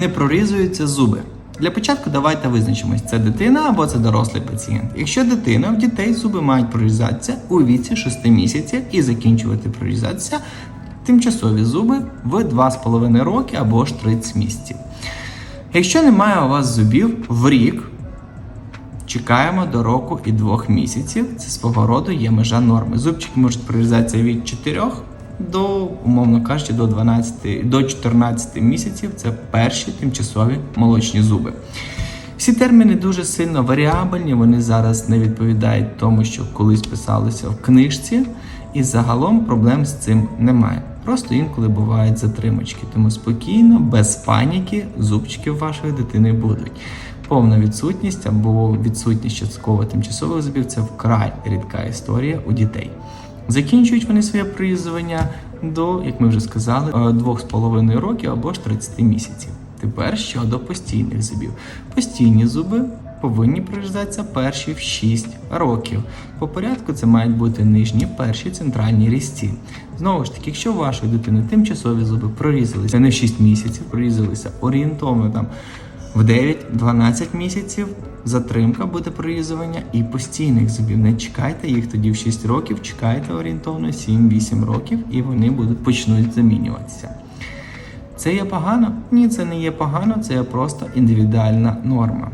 Не прорізуються зуби. Для початку давайте визначимось, це дитина або це дорослий пацієнт. Якщо дитина, в дітей зуби мають прорізатися у віці 6 місяців і закінчувати прорізатися тимчасові зуби в 2,5 роки або ж 30 місяців. Якщо немає у вас зубів в рік, чекаємо до року і двох місяців. Це свого роду є межа норми. Зубчики можуть прорізатися від 4 до, умовно кажучи, до 12, до 14 місяців. Це перші тимчасові молочні зуби. Всі терміни дуже сильно варіабельні, вони зараз не відповідають тому, що колись писалося в книжці, і загалом проблем з цим немає. Просто інколи бувають затримочки, тому спокійно, без паніки, зубчики вашої дитини будуть. Повна відсутність або відсутність частково тимчасових зубів це вкрай рідка історія у дітей. Закінчують вони своє прорізування до, як ми вже сказали, 2,5 років або ж 30 місяців. Тепер щодо постійних зубів. Постійні зуби повинні прорізатися перші в 6 років. По порядку це мають бути нижні перші центральні різці. Знову ж таки, якщо у вашої дитини тимчасові зуби прорізалися не в 6 місяців, прорізалися орієнтовно там в 9-12 місяців. Затримка буде прорізування і постійних зубів. Не чекайте їх тоді в 6 років, чекайте орієнтовно 7-8 років, і вони будуть почнуть замінюватися. Це є погано? Ні, це не є погано, це є просто індивідуальна норма.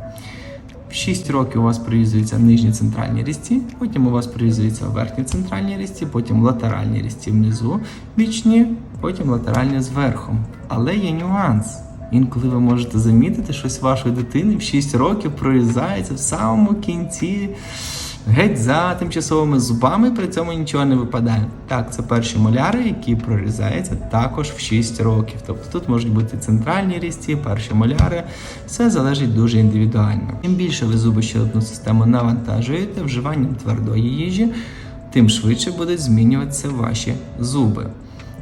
В 6 років у вас прорізуються нижні центральні різці, потім у вас прорізуються верхні центральні різці, потім латеральні різці внизу, бічні, потім латеральні зверху. Але є нюанс. Інколи ви можете замітити, щось вашої дитини в 6 років прорізається в самому кінці, геть за тимчасовими зубами, при цьому нічого не випадає. Так, це перші моляри, які прорізаються також в 6 років. Тобто тут можуть бути центральні різці, перші моляри. Все залежить дуже індивідуально. Чим більше ви зубощелепну систему навантажуєте вживанням твердої їжі, тим швидше будуть змінюватися ваші зуби.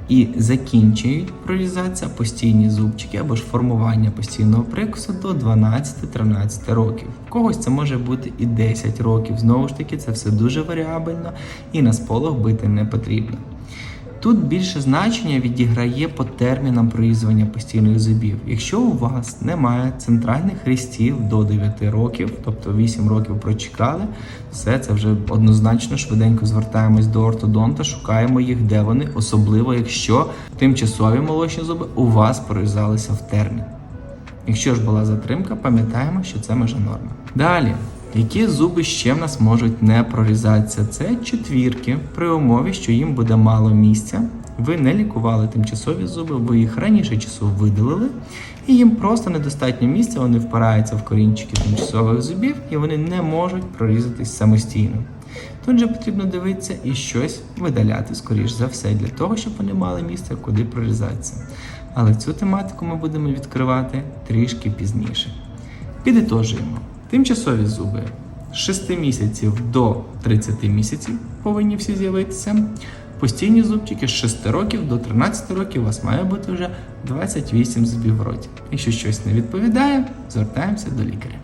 І закінчують прорізатися постійні зубчики або ж формування постійного прикусу до 12-13 років. В когось це може бути і 10 років. Знову ж таки, це все дуже варіабельно і на сполох бити не потрібно. Тут більше значення відіграє по термінам прорізування постійних зубів. Якщо у вас немає центральних хрестів до 9 років, тобто 8 років прочекали, все це вже однозначно швиденько звертаємось до ортодонта, шукаємо їх, де вони, особливо якщо тимчасові молочні зуби у вас прорізалися в термін. Якщо ж була затримка, пам'ятаємо, що це межа норми. Далі. Які зуби ще в нас можуть не прорізатися? Це четвірки при умові, що їм буде мало місця. Ви не лікували тимчасові зуби, ви їх раніше часу видалили, і їм просто недостатньо місця, вони впираються в корінчики тимчасових зубів і вони не можуть прорізатись самостійно. Тут же потрібно дивитися і щось видаляти, скоріш за все, для того, щоб вони мали місце, куди прорізатися. Але цю тематику ми будемо відкривати трішки пізніше. Підітожуємо. Тимчасові зуби з 6 місяців до 30 місяців повинні всі з'явитися. Постійні зубчики з 6 років до 13 років у вас має бути вже 28 зубів в роті. Якщо щось не відповідає, звертаємося до лікаря.